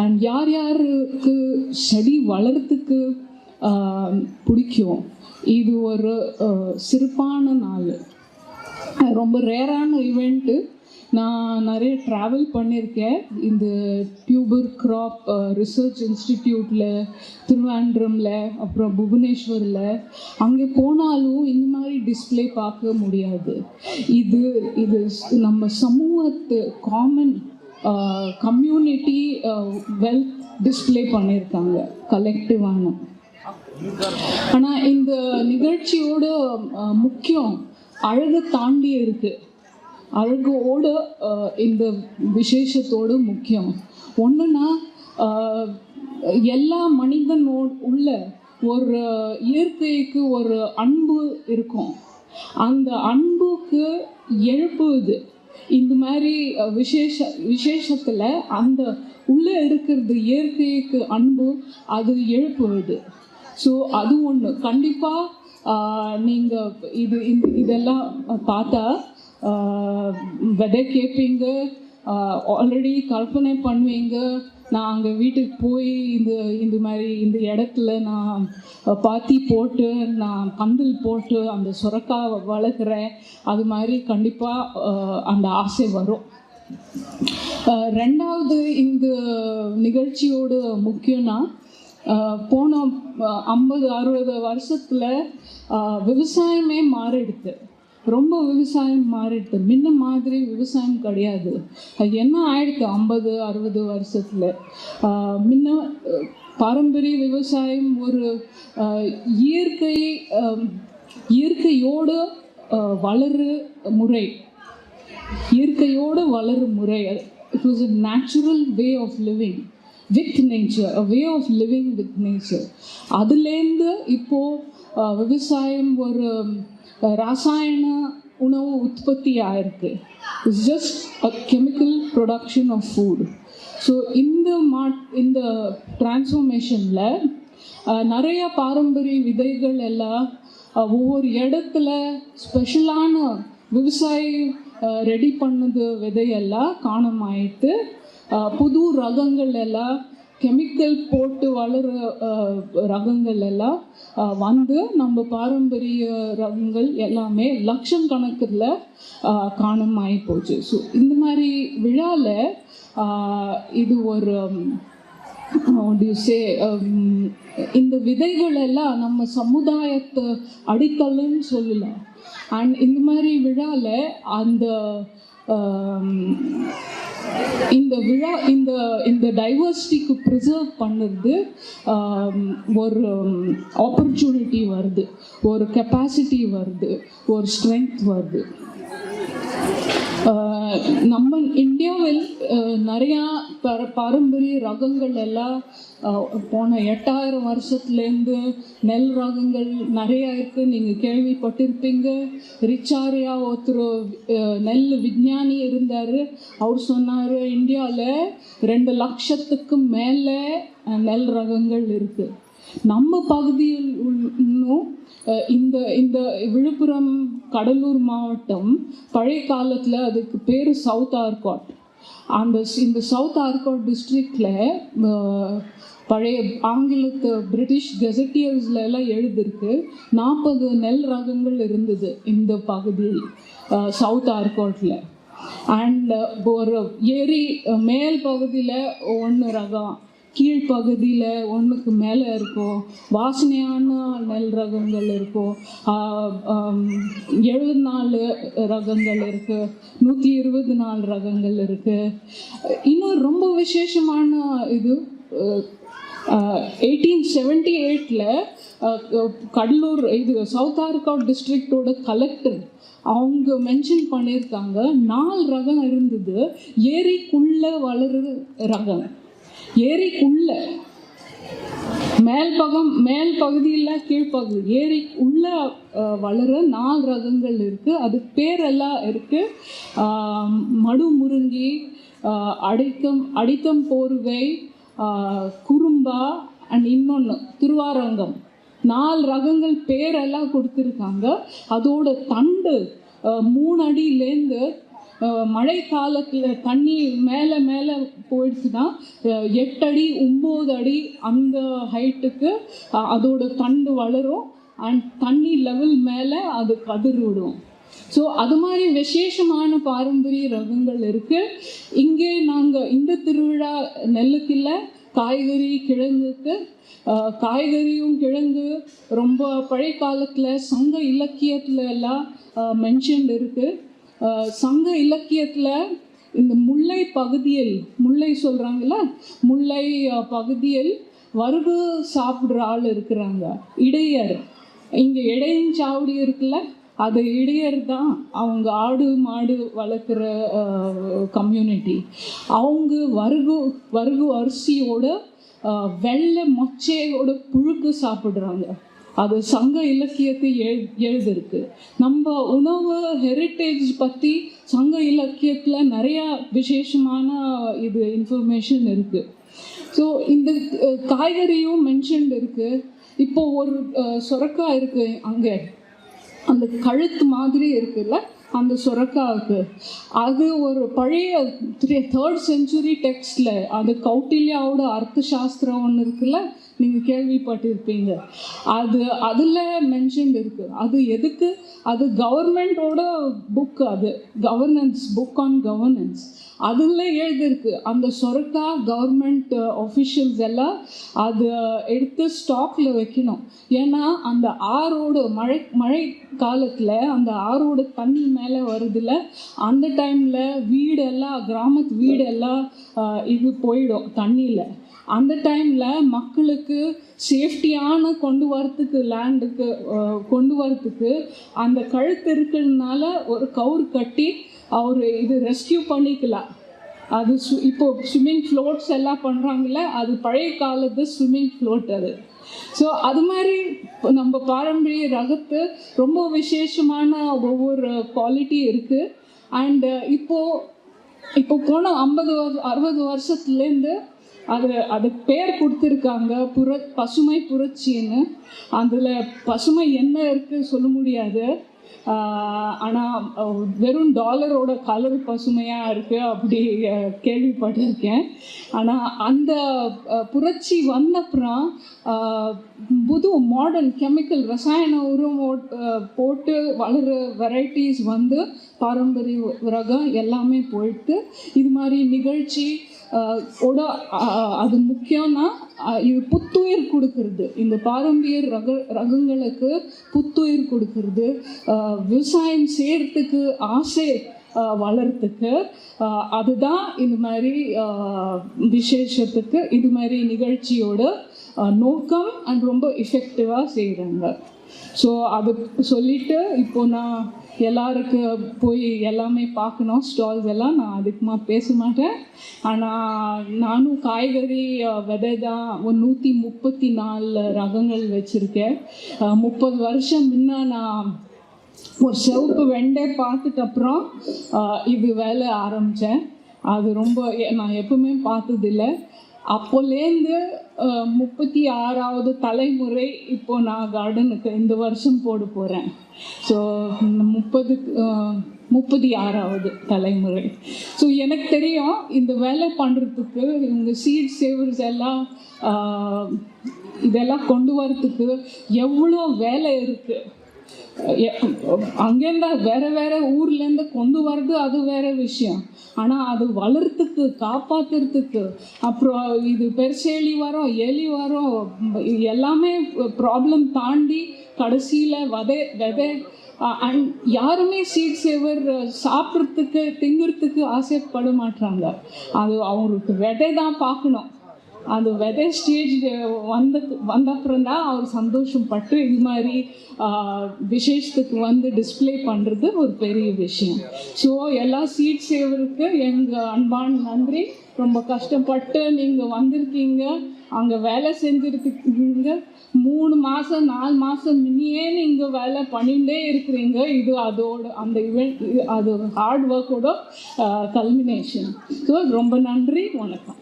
And யார் யாருக்கு செடி வளர்றதுக்கு பிடிக்கும்? இது ஒரு சிறப்பான நாள். ரொம்ப ரேரான ஈவெண்ட்டு நான் நிறைய ட்ராவல் பண்ணியிருக்கேன் இந்த டியூபர் கிராப் ரிசர்ச் இன்ஸ்டிடியூட்டில் திருவாண்டரமில் அப்புறம் புவனேஸ்வரில். அங்கே போனாலும் இந்த மாதிரி டிஸ்ப்ளே பார்க்க முடியாது. இது இது நம்ம சமூகத்து காமன் கம்யூனிட்டி வெல்த் டிஸ்ப்ளே பண்ணியிருக்காங்க கலெக்டிவான ஆனால் இந்த நிகழ்ச்சியோட முக்கியம் அழகு தாண்டி இருக்கு. அழகோட இந்த விசேஷத்தோடு முக்கியம். ஒன்றுனா எல்லா மனிதனோ உள்ள ஒரு இயற்கைக்கு ஒரு அன்பு இருக்கும். அந்த அன்புக்கு எழுப்புது இந்த மாதிரி விசேஷ விசேஷத்தில் அந்த உள்ளே இருக்கிறது இயற்கைக்கு அன்பு அது எழுப்புவது ஸோ அது ஒன்று கண்டிப்பாக நீங்கள் இது இந்த இதெல்லாம் பார்த்தா விதை கேட்பீங்க ஆல்ரெடி கற்பனை பண்ணுவீங்க. நான் அங்கே வீட்டுக்கு போய் இந்த இந்த மாதிரி இந்த இடத்துல நான் பாத்தி போட்டு நான் பந்தல் போட்டு அந்த சுரக்காவை வளர்க்குறேன். அது மாதிரி கண்டிப்பாக அந்த ஆசை வரும். ரெண்டாவது இந்த நிகழ்ச்சியோட முக்கியம்னா போன ஐம்பது அறுபது வருஷத்தில் விவசாயமே மாறிடுது ரொம்ப விவசாயம் மாறிடுது முன்ன மாதிரி விவசாயம் கிடையாது. அது என்ன ஆயிடுது ஐம்பது அறுபது வருஷத்தில்? முன்ன பாரம்பரிய விவசாயம் ஒரு இயற்கை இயற்கையோடு வளரு முறை. இயற்கையோடு வளரும் முறை. It was a natural way of living with nature a way of living with nature அதுலேருந்து இப்போது விவசாயம் ஒரு ரசாயன உணவு உற்பத்தி ஆயிருக்கு it's just a chemical production of food so இந்த மா இந்த டிரான்ஸ்ஃபர்மேஷனில் நிறைய பாரம்பரிய விதைகள் எல்லாம் ஒவ்வொரு இடத்துல ஸ்பெஷலான விவசாயி ரெடி பண்ணது விதையெல்லாம் காணமாயிட்டு புது ரகங்கள் எல்லாம் கெமிக்கல் போட்டு வளர ரகங்கள் எல்லாம் வந்து நம்ம பாரம்பரிய ரகங்கள் எல்லாமே லட்சம் கணக்கில் காணமாயி போச்சு. ஸோ இந்த மாதிரி விழாவில் இது ஒரு what இந்த விதைகள் எல்லாம் நம்ம சமுதாயத்தை அடித்தளம்னு சொல்லலாம். அண்ட் இந்த மாதிரி விழாவில் அந்த இந்த விழா இந்த இந்த டைவர்சிட்டிக்கு ப்ரிசர்வ் பண்ணுறது ஒரு ஆப்பர்ச்சுனிட்டி வருது. ஒரு கெப்பாசிட்டி வருது. ஒரு ஸ்ட்ரென்த் வருது. நம்ம இந்தியாவில் நிறையா பர பாரம்பரிய ரகங்கள் எல்லாம் போன எட்டாயிரம் வருஷத்துலேருந்து நெல் ரகங்கள் நிறையா இருக்குது நீங்கள் கேள்விப்பட்டிருப்பீங்க. ரிச்சாரியா ஒருத்தர் நெல் விஞ்ஞானி இருந்தார். அவர் சொன்னார் இந்தியாவில் ரெண்டு லட்சத்துக்கு மேலே நெல் ரகங்கள் இருக்குது நம்ம பகுதியில் இன்னும் இந்த இந்த விழுப்புரம் கடலூர் மாவட்டம் பழைய காலத்தில் அதுக்கு பேர் சவுத் ஆர்காட் அந்த இந்த சவுத் ஆர்காட் டிஸ்ட்ரிக்டில் பழைய ஆங்கிலத்து பிரிட்டிஷ் கெசட்டியர்ஸ்ல எல்லாம் எழுதிருக்கு. நாற்பது நெல் ரகங்கள் இருந்தது இந்த பகுதியில் சவுத் ஆர்காட்டில் அண்ட் ஒரு ஏரி மேல் பகுதியில் ஒன்று ரகம். கீழ்ப்பகுதியில் ஒன்றுக்கு மேலே இருக்கும். வாசனையான நெல் ரகங்கள் இருக்கும். எழுபது நாலு ரகங்கள் இருக்குது நூற்றி இருபது நாலு ரகங்கள் இருக்குது இன்னும் ரொம்ப விசேஷமான இது எயிட்டீன் செவன்டி எயிட்டில் கடலூர் இது சவுத் ஆர்காட் டிஸ்ட்ரிக்டோட கலெக்டர் அவங்க மென்ஷன் பண்ணியிருக்காங்க. நாலு ரகம் இருந்தது. ஏரிக்குள்ளே வளர்கிற ரகம். ஏரிக்குள்ள. மேல் பகம் மேல் பகுதியில் கீழ்ப்பகுதி. ஏரி உள்ள வளர நாலு ரகங்கள் இருக்குது அது பேரெல்லாம் இருக்குது மடு முருங்கி அடிக்கம் அடித்தம் போர்வை குறும்பா அண்ட் இன்னொன்று திருவாரங்கம். நாலு ரகங்கள் பேரெல்லாம் கொடுத்துருக்காங்க. அதோட தண்டு மூணு அடியிலேருந்து மழை காலத்தில் தண்ணி மேலே மேலே போயிடுச்சுன்னா எட்டடி அடி ஒம்பது அடி அந்த ஹைட்டுக்கு அதோட தண்டு வளரும். அண்ட் தண்ணி லெவல் மேலே அது கதிர் விடும் ஸோ அது மாதிரி விசேஷமான பாரம்பரிய ரகங்கள் இருக்குது இங்கே நாங்கள் இந்த திருவிழா நெல்லுக்கில்ல காய்கறி கிழங்குக்கு காய்கறியும் கிழங்கு ரொம்ப பழைய காலத்தில் சங்க இலக்கியத்துல எல்லாம் மென்ஷன் இருக்குது சங்க இலக்கியத்தில் இந்த முல்லை பகுதியில் முல்லை சொல்கிறாங்கல்ல முல்லை பகுதியில் வறுகு சாப்பிட்ற ஆள் இருக்கிறாங்க. இடையர். இங்கே இடையஞ்சாவடி இருக்குல்ல? அது இடையர் தான் அவங்க ஆடு மாடு வளர்க்குற கம்யூனிட்டி அவங்க வறுகு வறுகு அரிசியோட வெள்ளை மொச்சையோட புழுக்கு சாப்பிட்றாங்க. அது சங்க இலக்கியத்தை எழு எழுதிருக்கு. நம்ம உணவு ஹெரிட்டேஜ் பற்றி சங்க இலக்கியத்தில் நிறையா விசேஷமான இது இன்ஃபர்மேஷன் இருக்குது ஸோ இந்த காய்கறியும் மென்ஷன்ட் இருக்குது இப்போ ஒரு அஹ், இருக்குது அங்கே. அந்த கழுத்து மாதிரி இருக்குல்ல அந்த சுரக்காவுக்கு. அது ஒரு பழைய த்ரீ தேர்ட் செஞ்சுரி டெக்ஸ்டில் அது கௌட்டில்யாவோட அர்த்த சாஸ்திரம் ஒன்று இருக்குல்ல நீங்கள் கேள்விப்பட்டிருப்பீங்க. அது அதில் மென்ஷன் இருக்குது அது எதுக்கு? அது கவர்மெண்ட்டோட புக் அது. கவர்னன்ஸ் புக் ஆன் கவர்னன்ஸ் அதில் எழுதியிருக்கு. அந்த சொரக்கா கவர்மெண்ட் ஒஃபிஷியல்ஸ் எல்லாம் அது எடுத்து ஸ்டாக்கில் வைக்கணும். ஏன்னா அந்த ஆறோடு மழை மழை காலத்தில் அந்த ஆறோட தண்ணி மேலே வருதுல அந்த டைமில் வீடெல்லாம் கிராமத்து வீடெல்லாம் uh, இது போயிடும் தண்ணியில். அந்த டைமில் மக்களுக்கு சேஃப்டியான கொண்டு வரத்துக்கு லேண்டுக்கு கொண்டு வரத்துக்கு அந்த கழுத்து இருக்கிறதுனால ஒரு கவுர் கட்டி அவர் இது ரெஸ்கியூ பண்ணிக்கலாம் அது சு இப்போ ஸ்விம்மிங் ஃப்ளோட்ஸ் எல்லாம் பண்ணுறாங்கள அது பழைய காலத்து ஸ்விம்மிங் ஃப்ளோட் அது. ஸோ அது மாதிரி நம்ம பாரம்பரிய ரகத்து ரொம்ப விசேஷமான ஒவ்வொரு குவாலிட்டி இருக்குது அண்டு இப்போது இப்போ போன ஐம்பது வருஷம் அறுபது வருஷத்துலேருந்து அது அதுக்கு பேர் கொடுத்துருக்காங்க புர பசுமை புரட்சின்னு. அதில் பசுமை என்ன இருக்குது சொல்ல முடியாது. ஆனால் வெறும் டாலரோட கலர் பசுமையாக இருக்குது அப்படி கேள்விப்பட்டிருக்கேன். ஆனால் அந்த புரட்சி வந்தப்புறம் புது மாடர்ன் கெமிக்கல் ரசாயன உரம் ஓட்- போட்டு வளர வெரைட்டிஸ் வந்து பாரம்பரிய ரகம் எல்லாமே போயிட்டு இது மாதிரி நிகழ்ச்சி ஓட அது முக்கியம்னா இது புத்துயிர் கொடுக்கறது. இந்த பாரம்பரிய ரக ரகங்களுக்கு புத்துயிர் கொடுக்கறது. விவசாயம் செய்யறதுக்கு ஆசை வளர்த்துக்கு அதுதான் இந்த மாதிரி விசேஷத்துக்கு இது மாதிரி நிகழ்ச்சியோட நோக்கம் அண்ட் ரொம்ப எஃபெக்டிவாக செய்கிறாங்க ஸோ அது சொல்லிட்டு இப்போ நான் எல்லாருக்கு போய் எல்லாமே பார்க்கணும் ஸ்டால்ஸ் எல்லாம் நான் அதிகமாக பேச மாட்டேன். ஆனால் நானும் காய்கறி விதை தான் ஒரு நூற்றி முப்பத்தி நாலு ரகங்கள் வச்சுருக்கேன். முப்பது வருஷம் முன்ன நான் ஒரு செவப்பு வெண்டை பார்த்துட்டு அப்புறம் இது வேலை ஆரம்பித்தேன் அது ரொம்ப எ- நான் எப்பவுமே பார்த்ததில்ல. அப்போலேருந்து முப்பத்தி ஆறாவது தலைமுறை இப்போ நான் கார்டனுக்கு இந்த வருஷம் போட போகிறேன் ஸோ முப்பது முப்பத்தி ஆறாவது தலைமுறை. ஸோ எனக்கு தெரியும் இந்த வேலை பண்ணுறதுக்கு இவங்க சீட் சேவர்ஸ் எல்லாம் இதெல்லாம் கொண்டு வரத்துக்கு எவ்வளோ வேலை இருக்குது அங்கேருந்து வேற வேற ஊர்லேருந்து கொண்டு வர்றது அது வேற விஷயம். ஆனால் அது வளர்த்துக்கு காப்பாத்துறதுக்கு அப்புறம் இது பெருசேலி வரும் எலி வரும் எல்லாமே ப்ராப்ளம் தாண்டி கடைசியில் வதை விதை அண்ட் யாருமே சீட் சேவர் சாப்பிட்றதுக்கு திங்குறதுக்கு ஆசைப்பட மாட்டாங்க அது அவங்களுக்கு விதை தான் பார்க்கணும். அந்த வெதர் ஸ்டேஜ் வந்த வந்தப்புறந்தான் தான் அவர் சந்தோஷப்பட்டு இது மாதிரி விசேஷத்துக்கு வந்து டிஸ்ப்ளே பண்ணுறது ஒரு பெரிய விஷயம். ஸோ எல்லா சீட் சேவருக்கு எங்கள் அன்பான நன்றி. ரொம்ப கஷ்டப்பட்டு நீங்கள் வந்திருக்கீங்க. அங்கே வேலை செஞ்சுருக்கீங்க. மூணு மாதம் நாலு மாதம் முன்னையே நீங்கள் வேலை பண்ணிகிட்டே இருக்கிறீங்க. இது அதோட அந்த இவெண்ட் அது ஹார்ட் ஒர்க்கோட கல்மினேஷன் ஸோ ரொம்ப நன்றி. வணக்கம்.